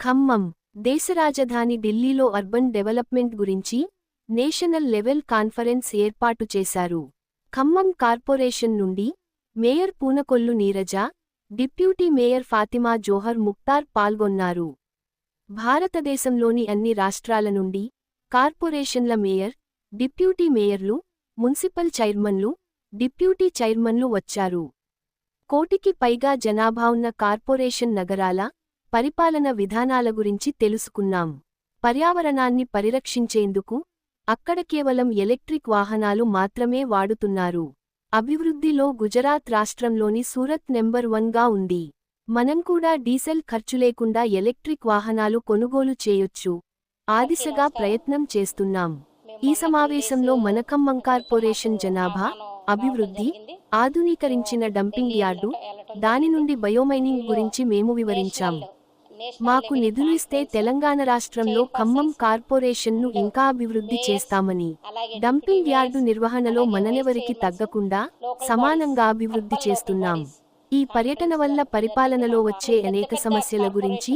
ఖమ్మం దేశ రాజధాని ఢిల్లీలో అర్బన్ డెవలప్మెంట్ గురించి నేషనల్ లెవెల్ కాన్ఫరెన్స్ ఏర్పాటు చేశారు. ఖమ్మం కార్పొరేషన్ నుండి mayor Poonakollu Neeraja deputy mayor Fathima Johar Mukhtar పాల్గొన్నారు. భారతదేశంలోని అన్ని రాష్ట్రాల నుండి కార్పొరేషన్ల మేయర్ డిప్యూటీ మేయర్లు మున్సిపల్ చైర్మన్లు డిప్యూటీ చైర్మన్లు వచ్చారు. కోటికి పైగా జనాభా ఉన్న కార్పొరేషన్ నగరాల పరిపాలన విధానాల గురించి తెలుసుకున్నాం. పర్యావరణాన్ని పరిరక్షించేందుకు అక్కడ కేవలం ఎలక్ట్రిక్ వాహనాలు మాత్రమే వాడుతున్నారు. అభివృద్ధిలో గుజరాత్ రాష్ట్రంలోని సూరత్ నెంబర్ వన్గా ఉంది. మనం కూడా డీసెల్ ఖర్చు లేకుండా ఎలక్ట్రిక్ వాహనాలు కొనుగోలు చేయొచ్చు. ఆ దిశగా ప్రయత్నం చేస్తున్నాం. ఈ సమావేశంలో మనకమ్మం కార్పొరేషన్ జనాభా అభివృద్ధి ఆధునీకరించిన డంపింగ్ యార్డు దాని నుండి బయోమైనింగ్ గురించి మేము వివరించాం. మాకు నిధులు ఇస్తే తెలంగాణ రాష్ట్రంలో ఖమ్మం కార్పొరేషన్ను ఇంకా అభివృద్ధి చేస్తామని డంపింగ్ యార్డు నిర్వహణలో మననెవరికి తగ్గకుండా సమానంగా అభివృద్ధి చేస్తున్నాం. ఈ పర్యటన వల్ల పరిపాలనలో వచ్చే అనేక సమస్యల గురించి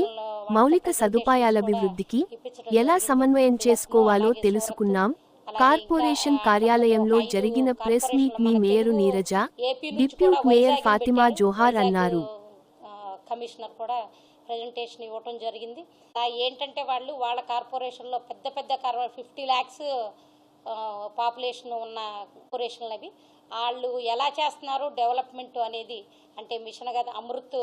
మౌలిక సదుపాయాల అభివృద్ధికి ఎలా సమన్వయం చేసుకోవాలో తెలుసుకున్నాం. కార్పొరేషన్ కార్యాలయంలో జరిగిన ప్రెస్ మీట్ మీ mayor Neeraja deputy mayor Fathima Johar అన్నారు. కమిషనర్ కూడా ప్రజెంటేషన్ ఇవ్వటం జరిగింది. ఏంటంటే వాళ్ళు వాళ్ళ కార్పొరేషన్లో పెద్ద పెద్ద కార్ ఫిఫ్టీ ల్యాక్స్ పాపులేషన్ ఉన్న కార్పొరేషన్లు అవి వాళ్ళు ఎలా చేస్తున్నారు డెవలప్మెంట్ అనేది అంటే మిషన్ కదా అమృత్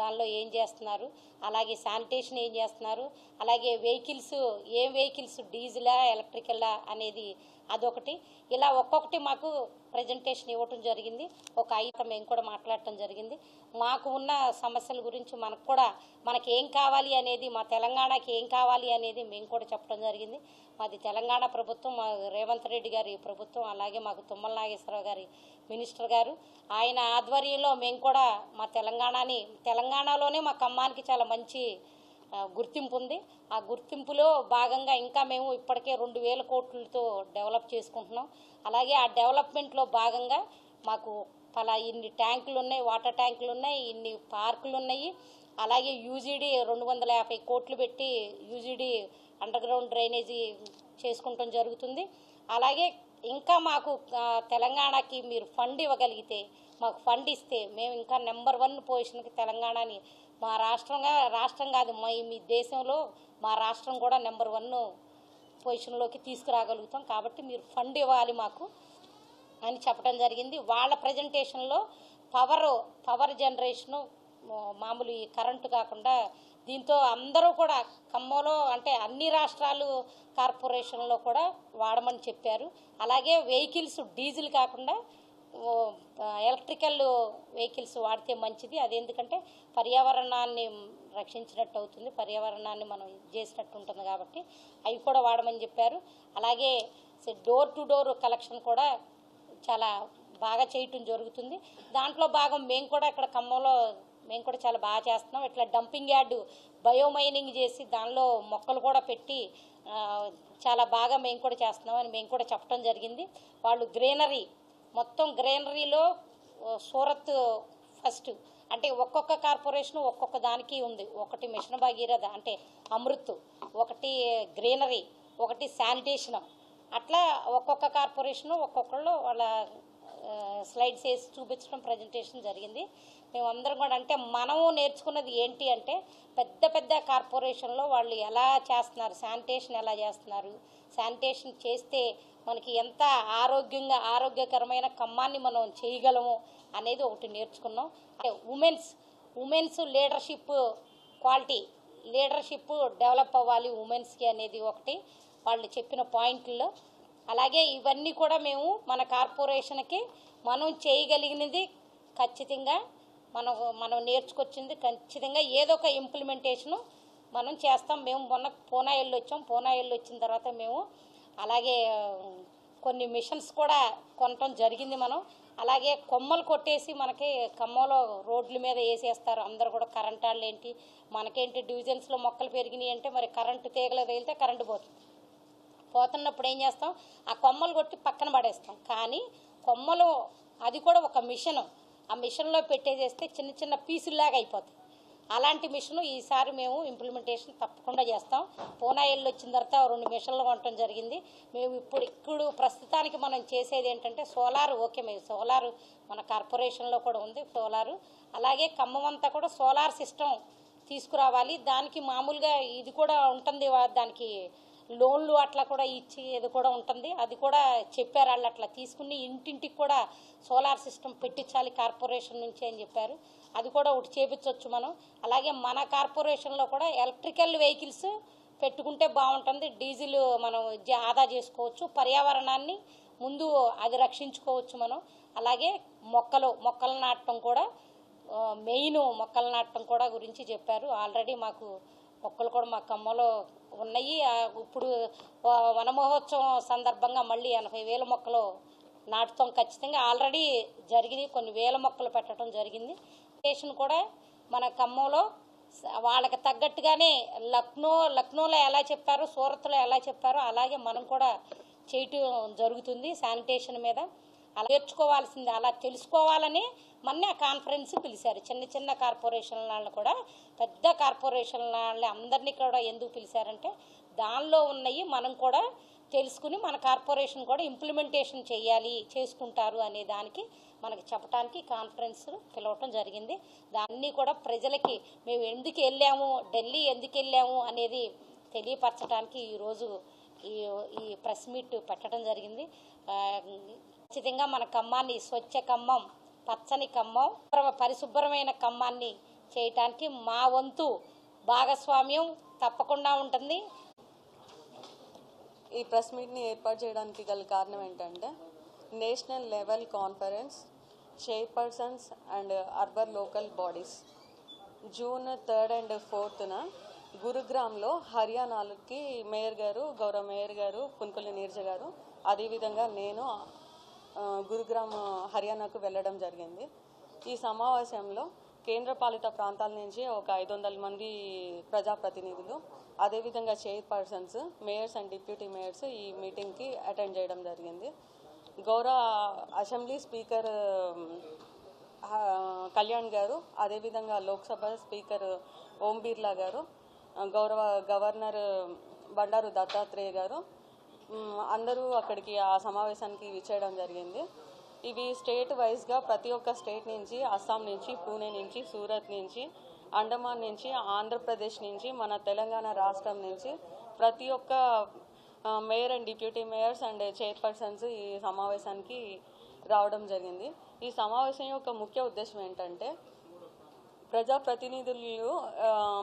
దానిలో ఏం చేస్తున్నారు? అలాగే శానిటేషన్ ఏం చేస్తున్నారు? అలాగే వెహికల్స్ ఏ వెహికల్స్ డీజిలా ఎలక్ట్రికల్లా అనేది అదొకటి. ఇలా ఒక్కొక్కటి మాకు ప్రజెంటేషన్ ఇవ్వటం జరిగింది. ఒక ఐటమ్ మేము కూడా మాట్లాడటం జరిగింది. మాకు ఉన్న సమస్యల గురించి మనకు కూడా మనకి ఏం కావాలి అనేది మా తెలంగాణకి ఏం కావాలి అనేది మేము కూడా చెప్పడం జరిగింది. మాది తెలంగాణ ప్రభుత్వం మా రేవంత్ రెడ్డి గారి ప్రభుత్వం అలాగే మాకు తుమ్మల నాగేశ్వరరావు గారి మినిస్టర్ గారు. ఆయన ఆధ్వర్యంలో మేము కూడా కూడా మా తెలంగాణని తెలంగాణలోనే మా ఖమ్మానికి చాలా మంచి గుర్తింపు ఉంది. ఆ గుర్తింపులో భాగంగా ఇంకా మేము ఇప్పటికే రెండు వేల కోట్లతో డెవలప్ చేసుకుంటున్నాం. అలాగే ఆ డెవలప్మెంట్లో భాగంగా మాకు పలా ఇన్ని ట్యాంకులు ఉన్నాయి వాటర్ ట్యాంకులు ఉన్నాయి ఇన్ని పార్కులు ఉన్నాయి అలాగే యూజీడీ రెండు వందల యాభై కోట్లు పెట్టి యూజీడీ అండర్ గ్రౌండ్ డ్రైనేజీ చేసుకుంటాం జరుగుతుంది. అలాగే ఇంకా మాకు తెలంగాణకి మీరు ఫండ్ ఇవ్వగలిగితే మాకు ఫండ్ ఇస్తే మేము ఇంకా నెంబర్ వన్ పొజిషన్కి తెలంగాణని మా రాష్ట్రంగా రాష్ట్రం కాదు మా మీ దేశంలో మా రాష్ట్రం కూడా నెంబర్ వన్ పొజిషన్లోకి తీసుకురాగలుగుతాం. కాబట్టి మీరు ఫండ్ ఇవ్వాలి మాకు అని చెప్పడం జరిగింది. వాళ్ళ ప్రజెంటేషన్లో పవర్ పవర్ జనరేషను మామూలు ఈ కరెంటు కాకుండా దీంతో అందరూ కూడా ఖమ్మంలో అంటే అన్ని రాష్ట్రాలు కార్పొరేషన్లో కూడా వాడమని చెప్పారు. అలాగే వెహికల్స్ డీజిల్ కాకుండా ఎలక్ట్రికల్ వెహికల్స్ వాడితే మంచిది. అది ఎందుకంటే పర్యావరణాన్ని రక్షించినట్టు అవుతుంది. పర్యావరణాన్ని మనం చేసినట్టు ఉంటుంది కాబట్టి అవి కూడా వాడమని చెప్పారు. అలాగే డోర్ టు డోర్ కలెక్షన్ కూడా చాలా బాగా చేయటం జరుగుతుంది. దాంట్లో భాగం మేము కూడా ఇక్కడ ఖమ్మంలో మేము కూడా చాలా బాగా చేస్తున్నాం. ఇట్లా డంపింగ్ యార్డు బయోమైనింగ్ చేసి దానిలో మొక్కలు కూడా పెట్టి చాలా బాగా మేము కూడా చేస్తున్నాం అని మేము కూడా చెప్పడం జరిగింది. వాళ్ళు గ్రీనరీ మొత్తం గ్రీనరీలో సూరత్ ఫస్ట్. అంటే ఒక్కొక్క కార్పొరేషన్ ఒక్కొక్క దానికి ఉంది. ఒకటి మిషన్ భగీరథ అంటే అమృత్ ఒకటి గ్రీనరీ ఒకటి శానిటేషన్. అట్లా ఒక్కొక్క కార్పొరేషను ఒక్కొక్కళ్ళు వాళ్ళ స్లైడ్స్ వేసి చూపించడం ప్రజెంటేషన్ జరిగింది. మేమందరం కూడా అంటే మనము నేర్చుకున్నది ఏంటి అంటే పెద్ద పెద్ద కార్పొరేషన్లో వాళ్ళు ఎలా చేస్తున్నారు శానిటేషన్ ఎలా చేస్తున్నారు శానిటేషన్ చేస్తే మనకి ఎంత ఆరోగ్యంగా ఆరోగ్యకరమైన కమ్మాన్ని మనం చేయగలము అనేది ఒకటి నేర్చుకున్నాం. అంటే women's women's leadership quality leadership develop అవ్వాలి ఉమెన్స్కి అనేది ఒకటి. వాళ్ళు చెప్పిన పాయింట్లో అలాగే ఇవన్నీ కూడా మేము మన కార్పొరేషన్కి మనం చేయగలిగినది ఖచ్చితంగా మనం మనం నేర్చుకొచ్చింది ఖచ్చితంగా ఏదో ఒక ఇంప్లిమెంటేషను మనం చేస్తాం. మేము మొన్న పూనా వెళ్ళి వచ్చాం. పూనా వెళ్ళి వచ్చిన తర్వాత మేము అలాగే కొన్ని మిషన్స్ కూడా కొనటం జరిగింది మనం. అలాగే కొమ్మలు కొట్టేసి మనకి ఖమ్మంలో రోడ్ల మీద వేసేస్తారు. అందరు కూడా కరెంట్ వాళ్ళు ఏంటి మనకేంటి డివిజన్స్లో మొక్కలు పెరిగినాయి అంటే మరి కరెంటు తీగలు తగిలితే కరెంటు పోతుంది. పోతున్నప్పుడు ఏం చేస్తాం? ఆ కొమ్మలు కొట్టి పక్కన పడేస్తాం. కానీ కొమ్మలు అది కూడా ఒక మిషన్. ఆ మిషన్లో పెట్టేసేస్తే చిన్న చిన్న పీసుల్లాగా అయిపోతాయి. అలాంటి మిషన్ ఈసారి మేము ఇంప్లిమెంటేషన్ తప్పకుండా చేస్తాం. పూనా వెళ్ళి వచ్చిన తర్వాత రెండు మిషన్లు కొనటం జరిగింది. మేము ఇప్పుడు ఇప్పుడు ప్రస్తుతానికి మనం చేసేది ఏంటంటే సోలార్ ఓకే మేము సోలారు మన కార్పొరేషన్లో కూడా ఉంది సోలారు. అలాగే ఖమ్మం అంతా కూడా సోలార్ సిస్టమ్ తీసుకురావాలి. దానికి మామూలుగా ఇది కూడా ఉంటుంది దానికి లోన్లు అట్లా కూడా ఇచ్చి ఇది కూడా ఉంటుంది. అది కూడా చెప్పారు వాళ్ళు అట్లా తీసుకుని ఇంటింటికి కూడా సోలార్ సిస్టమ్ పెట్టించాలి కార్పొరేషన్ నుంచి అని చెప్పారు. అది కూడా ఒకటి చేపించవచ్చు మనం. అలాగే మన కార్పొరేషన్లో కూడా ఎలక్ట్రికల్ వెహికల్స్ పెట్టుకుంటే బాగుంటుంది. డీజిల్ మనం ఆదా చేసుకోవచ్చు. పర్యావరణాన్ని ముందు అది రక్షించుకోవచ్చు మనం. అలాగే మొక్కలు మొక్కలు నాటడం కూడా మెయిన్ మొక్కలు నాటడం కూడా గురించి చెప్పారు. ఆల్రెడీ మాకు మొక్కలు కూడా మా కమ్మలో ఉన్నాయి. ఇప్పుడు వనమహోత్సవం సందర్భంగా మళ్ళీ ఎనభై వేల మొక్కలు నాటుతాం ఖచ్చితంగా. ఆల్రెడీ జరిగినాయి కొన్ని వేల మొక్కలు పెట్టడం జరిగింది. స్టేషన్ కూడా మన ఖమ్మంలో వాళ్ళకి తగ్గట్టుగానే లక్నో లక్నోలో ఎలా చెప్పారో సూరత్లో ఎలా చెప్పారో అలాగే మనం కూడా చేయటం జరుగుతుంది శానిటేషన్ మీద. అలా నేర్చుకోవాల్సింది అలా తెలుసుకోవాలని మొన్నే కాన్ఫరెన్స్ పిలిచారు. చిన్న చిన్న కార్పొరేషన్ వాళ్ళని కూడా పెద్ద కార్పొరేషన్ వాళ్ళని అందరినీ కూడా ఎందుకు పిలిచారంటే దానిలో ఉన్నవి మనం కూడా తెలుసుకుని మన కార్పొరేషన్ కూడా ఇంప్లిమెంటేషన్ చేయాలి చేసుకుంటారు అనే దానికి మనకి చెప్పడానికి కాన్ఫరెన్స్ పిలవటం జరిగింది. దాన్ని కూడా ప్రజలకి మేము ఎందుకు వెళ్ళాము ఢిల్లీ ఎందుకు వెళ్ళాము అనేది తెలియపరచడానికి ఈరోజు ఈ ఈ ప్రెస్ మీట్ పెట్టడం జరిగింది. ఖచ్చితంగా మన ఖమ్మాన్ని స్వచ్ఛ ఖమ్మం పచ్చని ఖమ్మం పర- పరిశుభ్రమైన ఖమ్మాన్ని చేయటానికి మా వంతు భాగస్వామ్యం తప్పకుండా ఉంటుంది. ఈ ప్రెస్ మీట్ని ఏర్పాటు చేయడానికి గల కారణం ఏంటంటే national level conference chairpersons and urban local bodies. June third and ఫోర్త్న గురుగ్రామ్లో హర్యానాలకి మేయర్ గారు గౌరవ మేయర్ గారు పున్కొల్లి నీర్జ గారు అదేవిధంగా నేను గురుగ్రామ్ హర్యానాకు వెళ్ళడం జరిగింది. ఈ సమావేశంలో కేంద్రపాలిత ప్రాంతాల నుంచి ఒక ఐదు వందల మంది ప్రజాప్రతినిధులు అదేవిధంగా chairpersons mayors and deputy mayors ఈ మీటింగ్కి అటెండ్ చేయడం జరిగింది. గౌరవ అసెంబ్లీ స్పీకర్ కళ్యాణ్ గారు అదేవిధంగా లోక్సభ స్పీకర్ ఓం బిర్లా గారు గౌరవ గవర్నర్ బండారు దత్తాత్రేయ గారు అందరూ అక్కడికి ఆ సమావేశానికి విచ్చేయడం జరిగింది. ఇవి స్టేట్ వైజ్గా ప్రతి ఒక్క స్టేట్ నుంచి అస్సాం నుంచి పూణే నుంచి సూరత్ నుంచి అండమాన్ నుంచి ఆంధ్రప్రదేశ్ నుంచి మన తెలంగాణ రాష్ట్రం నుంచి ప్రతి ఒక్క mayor and deputy mayors and chairpersons ఈ సమావేశానికి రావడం జరిగింది. ఈ సమావేశం యొక్క ముఖ్య ఉద్దేశం ఏంటంటే ప్రజాప్రతినిధులు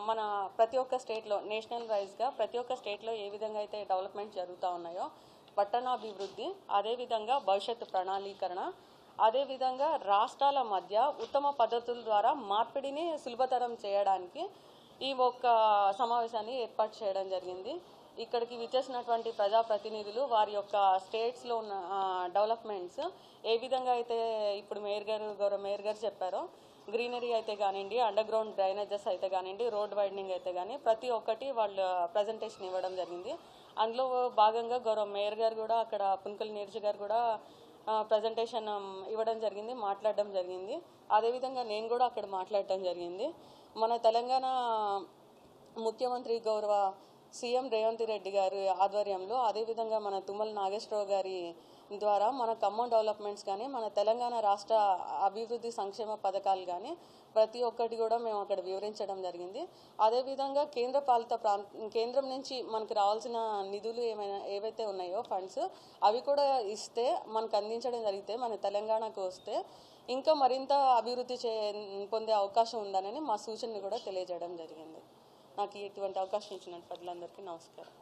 మన ప్రతి ఒక్క స్టేట్లో నేషనల్ వైజ్గా ప్రతి ఒక్క స్టేట్లో ఏ విధంగా అయితే డెవలప్మెంట్ జరుగుతూ ఉన్నాయో పట్టణాభివృద్ధి అదేవిధంగా భవిష్యత్తు ప్రణాళీకరణ అదేవిధంగా రాష్ట్రాల మధ్య ఉత్తమ పద్ధతుల ద్వారా మార్పిడిని సులభతరం చేయడానికి ఈ ఒక్క సమావేశాన్ని ఏర్పాటు చేయడం జరిగింది. ఇక్కడికి విచ్చేసినటువంటి ప్రజాప్రతినిధులు వారి యొక్క స్టేట్స్లో ఉన్న డెవలప్మెంట్స్ ఏ విధంగా అయితే ఇప్పుడు మేయర్ గారు గౌరవ మేయర్ గారు చెప్పారో గ్రీనరీ అయితే కానివ్వండి అండర్ గ్రౌండ్ డ్రైనేజెస్ అయితే కానివ్వండి రోడ్ వైడనింగ్ అయితే కానీ ప్రతి ఒక్కటి వాళ్ళు ప్రజెంటేషన్ ఇవ్వడం జరిగింది. అందులో భాగంగా గౌరవ మేయర్ గారు కూడా అక్కడ పుంకల్ నీరజ్ గారు కూడా ప్రజెంటేషన్ ఇవ్వడం జరిగింది మాట్లాడడం జరిగింది. అదేవిధంగా నేను కూడా అక్కడ మాట్లాడటం జరిగింది. మన తెలంగాణ ముఖ్యమంత్రి గౌరవ సీఎం రేవంత్ రెడ్డి గారి ఆధ్వర్యంలో అదేవిధంగా మన తుమ్మల నాగేశ్వరరావు గారి ద్వారా మన ఖమ్మం డెవలప్మెంట్స్ కానీ మన తెలంగాణ రాష్ట్ర అభివృద్ధి సంక్షేమ పథకాలు కానీ ప్రతి ఒక్కటి కూడా మేము అక్కడ వివరించడం జరిగింది. అదేవిధంగా కేంద్ర పాలిత ప్రాంత కేంద్రం నుంచి మనకు రావాల్సిన నిధులు ఏమైనా ఏవైతే ఉన్నాయో ఫండ్స్ అవి కూడా ఇస్తే మనకు అందించడం జరిగితే మన తెలంగాణకు వస్తే ఇంకా మరింత అభివృద్ధి చే పొందే అవకాశం ఉందనని మా సూచనలు కూడా తెలియజేయడం జరిగింది. నాకు ఇటువంటి అవకాశం ఇచ్చినట్టు ప్రజలందరికీ నమస్కారం.